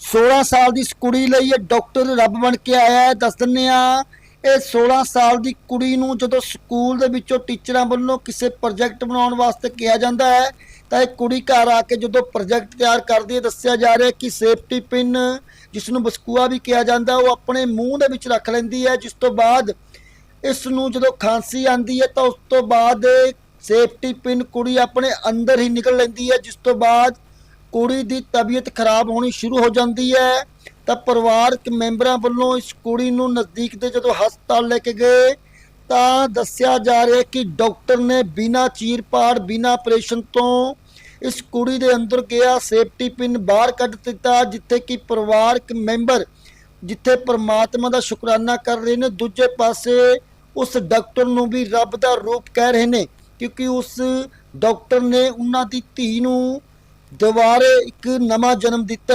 16 ਸਾਲ ਦੀ ਇਸ ਕੁੜੀ ਲਈ ਇਹ ਡਾਕਟਰ ਰੱਬ ਬਣ ਕੇ ਆਇਆ ਹੈ। ਦੱਸ ਦਿੰਦੇ ਆ ਇਹ 16 ਸਾਲ ਦੀ ਕੁੜੀ ਨੂੰ ਜਦੋਂ ਸਕੂਲ ਦੇ ਵਿੱਚੋਂ ਟੀਚਰਾਂ ਵੱਲੋਂ ਕਿਸੇ ਪ੍ਰੋਜੈਕਟ ਬਣਾਉਣ ਵਾਸਤੇ ਕਿਹਾ ਜਾਂਦਾ ਹੈ, ਤਾਂ ਇਹ ਕੁੜੀ ਘਰ ਆ ਕੇ ਜਦੋਂ ਪ੍ਰੋਜੈਕਟ ਤਿਆਰ ਕਰਦੀ ਹੈ, ਦੱਸਿਆ ਜਾ ਰਿਹਾ ਕਿ ਸੇਫਟੀ ਪਿੰਨ ਜਿਸ ਨੂੰ ਬਸਕੂਆ ਵੀ ਕਿਹਾ ਜਾਂਦਾ, ਉਹ ਆਪਣੇ ਮੂੰਹ ਦੇ ਵਿੱਚ ਰੱਖ ਲੈਂਦੀ ਹੈ। ਜਿਸ ਤੋਂ ਬਾਅਦ ਇਸ ਨੂੰ ਜਦੋਂ ਖਾਂਸੀ ਆਂਦੀ ਹੈ, ਤਾਂ ਉਸ ਤੋਂ ਬਾਅਦ ਸੇਫਟੀ ਪਿੰਨ ਕੁੜੀ ਆਪਣੇ ਅੰਦਰ ਹੀ ਨਿਕਲ ਲੈਂਦੀ ਹੈ। ਜਿਸ ਤੋਂ ਬਾਅਦ ਕੁੜੀ ਦੀ ਤਬੀਅਤ ਖਰਾਬ ਹੋਣੀ ਸ਼ੁਰੂ ਹੋ ਜਾਂਦੀ ਹੈ, ਤਾਂ ਪਰਿਵਾਰਕ ਮੈਂਬਰਾਂ ਵੱਲੋਂ ਇਸ ਕੁੜੀ ਨੂੰ ਨਜ਼ਦੀਕ ਦੇ ਜਦੋਂ ਹਸਪਤਾਲ ਲੈ ਕੇ ਗਏ, ਤਾਂ ਦੱਸਿਆ ਜਾ ਰਿਹਾ ਕਿ ਡਾਕਟਰ ਨੇ ਬਿਨਾ ਚੀਰਪਾੜ, ਬਿਨਾ ਆਪਰੇਸ਼ਨ ਤੋਂ ਇਸ ਕੁੜੀ ਦੇ ਅੰਦਰ ਗਿਆ ਸੇਫਟੀ ਪਿਨ ਬਾਹਰ ਕੱਢ ਦਿੱਤਾ, ਜਿੱਥੇ ਕਿ ਪਰਿਵਾਰਕ ਮੈਂਬਰ ਜਿੱਥੇ ਪਰਮਾਤਮਾ ਦਾ ਸ਼ੁਕਰਾਨਾ ਕਰ ਰਹੇ ਨੇ, ਦੂਜੇ ਪਾਸੇ ਉਸ ਡਾਕਟਰ ਨੂੰ ਵੀ ਰੱਬ ਦਾ ਰੂਪ ਕਹਿ ਰਹੇ ਨੇ, ਕਿਉਂਕਿ ਉਸ ਡਾਕਟਰ ਨੇ ਉਹਨਾਂ ਦੀ ਧੀ ਨੂੰ ਦੁਬਾਰੇ ਇੱਕ ਨਵਾਂ ਜਨਮ ਦਿੱਤਾ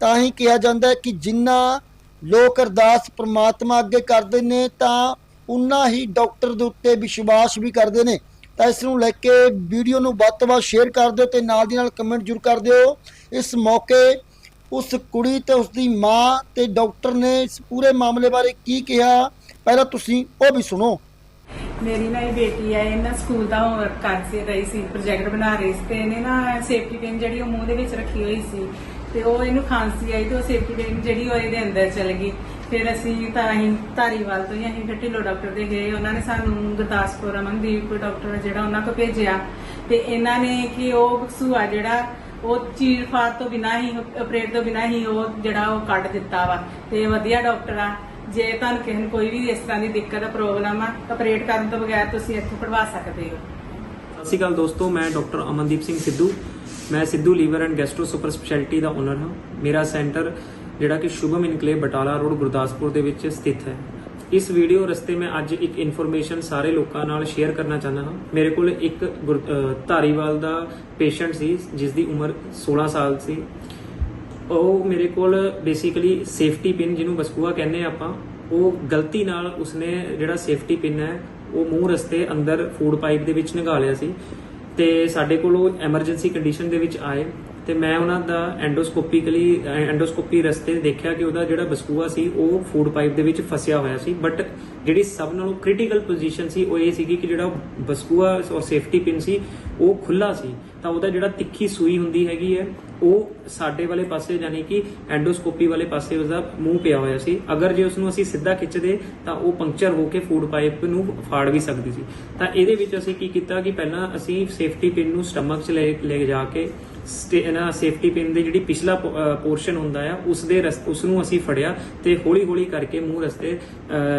ਤਾਂ ਹੀ ਕਿਹਾ ਜਾਂਦਾ ਹੈ ਕਿ ਜਿੰਨਾ ਲੋਕ ਅਰਦਾਸ ਪ੍ਰਮਾਤਮਾ ਅੱਗੇ ਕਰਦੇ ਨੇ, ਤਾਂ ਉਨਾ ਹੀ ਡਾਕਟਰ ਦੇ ਉੱਤੇ ਵਿਸ਼ਵਾਸ ਵੀ ਕਰਦੇ ਨੇ। ਤਾਂ ਇਸ ਨੂੰ ਲੈ ਕੇ ਵੀਡੀਓ ਨੂੰ ਵੱਧ ਤੋਂ ਵੱਧ ਸ਼ੇਅਰ ਕਰ ਦਿਓ ਤੇ ਨਾਲ ਦੀ ਨਾਲ ਕਮੈਂਟ ਜ਼ਰੂਰ ਕਰ ਦਿਓ। ਇਸ ਮੌਕੇ ਉਸ ਕੁੜੀ ਤੇ ਉਸ ਦੀ ਮਾਂ ਤੇ ਡਾਕਟਰ ਨੇ ਇਸ ਪੂਰੇ ਮਾਮਲੇ ਬਾਰੇ ਕੀ ਕਿਹਾ, ਪਹਿਲਾਂ ਤੁਸੀਂ ਉਹ ਵੀ ਸੁਣੋ। ਮੇਰੀ ਨਾ ਇਹ ਬੇਟੀ ਹੈ ਇਹ ਨਾ ਸਕੂਲ ਦਾ ਹੋਮਵਰਕ ਕਰ ਸੀ, ਰਹੀ ਸੀ ਪ੍ਰੋਜੈਕਟ ਬਣਾ ਰਹੀ ਸੀ ਤੇ ਇਹਨੇ ਨਾ ਸੇਫਟੀ ਪਿਨ ਜਿਹੜੀ ਉਹ ਮੂੰਹ ਦੇ ਵਿੱਚ ਰੱਖੀ ਹੋਈ ਸੀ ਤੇ ਉਹ ਇਹਨੂੰ ਖਾਂਸੀ ਆਈ ਤੇ ਉਹ ਸੇਫਟੀ ਪਿਨ ਜਿਹੜੀ ਉਹ ਇਹਦੇ ਅੰਦਰ ਚਲ ਗਈ। ਫਿਰ ਅਸੀਂ ਤਾਂ ਅਸੀਂ ਧਾਰੀਵਾਲ ਤੋਂ ਹੀ ਅਸੀਂ ਫਿਰ ਢਿੱਲੋਂ ਡਾਕਟਰ ਦੇ ਗਏ, ਉਹਨਾਂ ਨੇ ਸਾਨੂੰ ਗੁਰਦਾਸਪੁਰ ਅਮਨਦੀਪ ਡਾਕਟਰ ਜਿਹੜਾ ਉਹਨਾਂ ਕੋਲ ਭੇਜਿਆ ਤੇ ਇਹਨਾਂ ਨੇ ਕਿ ਉਹ ਬਕਸੂਆ ਜਿਹੜਾ, ਉਹ ਚੀਰ ਫਾੜ ਤੋਂ ਬਿਨਾ ਹੀ ਆਪਰੇਟ ਤੋਂ ਬਿਨਾ ਹੀ ਉਹ ਜਿਹੜਾ ਉਹ ਕੱਢ ਦਿੱਤਾ ਵਾ ਤੇ ਵਧੀਆ ਡਾਕਟਰ ਆ। ਜੇ ਤੁਹਾਨੂੰ ਕਿਸੇ ਨੂੰ ਕੋਈ ਵੀ ਇਸ ਤਰ੍ਹਾਂ ਦੀ ਦਿੱਕਤ ਆ, ਪ੍ਰੋਬਲਮ ਆ ਆਪਰੇਟ ਕਰਨ ਤੋਂ ਬਗੈਰ ਤੁਸੀਂ ਇੱਥੋਂ ਕਢਵਾ ਸਕਦੇ ਹੋ। ਸਤਿ ਸ਼੍ਰੀ ਅਕਾਲ ਦੋਸਤੋ, ਮੈਂ ਡਾਕਟਰ ਅਮਨਦੀਪ ਸਿੰਘ ਸਿੱਧੂ। ਮੈਂ Sidhu liver and gastro super speciality the owner ਹਾਂ। ਮੇਰਾ ਸੈਂਟਰ ਜਿਹੜਾ ਕਿ ਸ਼ੁਭਮ ਇਨਕਲੇ ਬਟਾਲਾ ਰੋਡ, ਗੁਰਦਾਸਪੁਰ ਦੇ ਵਿੱਚ ਸਥਿਤ ਹੈ। ਇਸ ਵੀਡੀਓ ਰਸਤੇ ਮੈਂ ਅੱਜ ਇੱਕ ਇਨਫੋਰਮੇਸ਼ਨ ਸਾਰੇ ਲੋਕਾਂ ਨਾਲ ਸ਼ੇਅਰ ਕਰਨਾ ਚਾਹੁੰਦਾ ਹਾਂ। ਮੇਰੇ ਕੋਲ ਇੱਕ ਗੁਰ- ਧਾਰੀਵਾਲ ਦਾ ਪੇਸ਼ੈਂਟ ਸੀ ਜਿਸ ਦੀ ਉਮਰ 16 ਸਾਲ ਸੀ। ਉਹ ਮੇਰੇ ਕੋਲ ਬੇਸਿਕਲੀ ਸੇਫਟੀ ਪਿਨ ਜਿਹਨੂੰ ਬਸਕੂਆ ਕਹਿੰਦੇ ਆ ਆਪਾਂ, ਉਹ ਗਲਤੀ ਨਾਲ ਉਸਨੇ ਜਿਹੜਾ ਸੇਫਟੀ ਪਿਨ ਹੈ, ਉਹ ਮੂੰਹ ਰਸਤੇ ਅੰਦਰ ਫੂਡ ਪਾਈਪ ਦੇ ਵਿੱਚ ਨਿਗਾਲ ਲਿਆ ਸੀ ਤੇ ਸਾਡੇ ਕੋਲ ਉਹ ਐਮਰਜੈਂਸੀ ਕੰਡੀਸ਼ਨ ਦੇ ਵਿੱਚ ਆਏ ਤੇ ਮੈਂ ਉਹਨਾਂ ਦਾ ਐਂਡੋਸਕੋਪਿਕਲੀ ਐਂਡੋਸਕੋਪੀ ਰਸਤੇ ਦੇਖਿਆ ਕਿ ਉਹਦਾ ਜਿਹੜਾ ਬਸਕੂਆ ਸੀ, ਉਹ ਫੂਡ ਪਾਈਪ ਦੇ ਵਿੱਚ ਫਸਿਆ ਹੋਇਆ ਸੀ। ਬਟ ਜਿਹੜੀ ਸਭ ਨਾਲੋਂ ਕ੍ਰਿਟੀਕਲ ਪੋਜੀਸ਼ਨ ਸੀ, ਉਹ ਇਹ ਸੀਗੀ ਕਿ ਜਿਹੜਾ ਬਸਕੂਆ ਔਰ ਸੇਫਟੀ ਪਿਨ ਸੀ, ਉਹ ਖੁੱਲਾ ਸੀ। ਤਾਂ ਉਹਦਾ ਜਿਹੜਾ ਤਿੱਖੀ ਸੂਈ ਹੁੰਦੀ ਹੈਗੀ ਹੈ ਉਹ ਸਾਡੇ ਵਾਲੇ ਪਾਸੇ ਯਾਨੀ ਕਿ ਐਂਡੋਸਕੋਪੀ ਵਾਲੇ ਪਾਸੇ ਉਸਦਾ ਮੂੰਹ ਪਿਆ ਹੋਇਆ ਸੀ। ਅਗਰ ਜੇ ਉਸ ਨੂੰ ਅਸੀਂ ਸਿੱਧਾ ਖਿੱਚਦੇ, ਤਾਂ ਉਹ ਪੰਕਚਰ ਹੋ ਕੇ ਫੂਡ ਪਾਈਪ ਨੂੰ ਫਾੜ ਵੀ ਸਕਦੀ ਸੀ। ਤਾਂ ਇਹਦੇ ਵਿੱਚ ਅਸੀਂ ਕੀ ਕੀਤਾ ਕਿ ਪਹਿਲਾਂ ਅਸੀਂ ਸੇਫਟੀ ਪਿਨ ਨੂੰ ਸਟਮਕ 'ਚ ਲੈ ਲੈ ਜਾ ਕੇ ਨਾ ਸੇਫਟੀ ਪਿਨ ਦੇ ਜਿਹੜੀ ਪਿਛਲਾ ਪੋਰਸ਼ਨ ਹੁੰਦਾ ਆ ਉਸ ਦੇ ਰਸ ਉਸ ਨੂੰ ਅਸੀਂ ਫੜਿਆ ਤੇ ਹੌਲੀ ਹੌਲੀ ਕਰਕੇ ਮੂੰਹ ਰਸਤੇ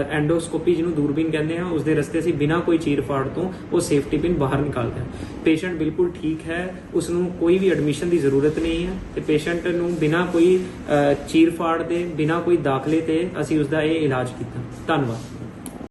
ਐਂਡੋਸਕੋਪੀ ਜਿਹਨੂੰ ਦੂਰਬੀਨ ਕਹਿੰਦੇ ਆ ਉਸ ਦੇ ਰਸਤੇ ਅਸੀਂ ਬਿਨਾਂ ਕੋਈ ਚੀਰ ਫਾੜ ਤੋਂ ਉਹ ਸੇਫਟੀ ਪਿਨ ਬਾਹਰ ਨਿਕਾਲਦੇ ਹਾਂ ਪੇਸ਼ੈਂਟ ਬਿਲਕੁਲ ਠੀਕ ਹੈ ਉਸ ਨੂੰ ਕੋਈ ਵੀ ਐਡਮਿਸ਼ਨ ਦੀ ਜ਼ਰੂਰਤ ਨਹੀਂ ਹੈ ਤੇ ਪੇਸ਼ੈਂਟ ਨੂੰ ਬਿਨਾਂ ਕੋਈ ਚੀਰ ਫਾੜ ਦੇ, ਬਿਨਾਂ ਕੋਈ ਦਾਖਲੇ ਤੇ ਅਸੀਂ ਉਸ ਦਾ ਇਹ ਇਲਾਜ ਕੀਤਾ। ਧੰਨਵਾਦ।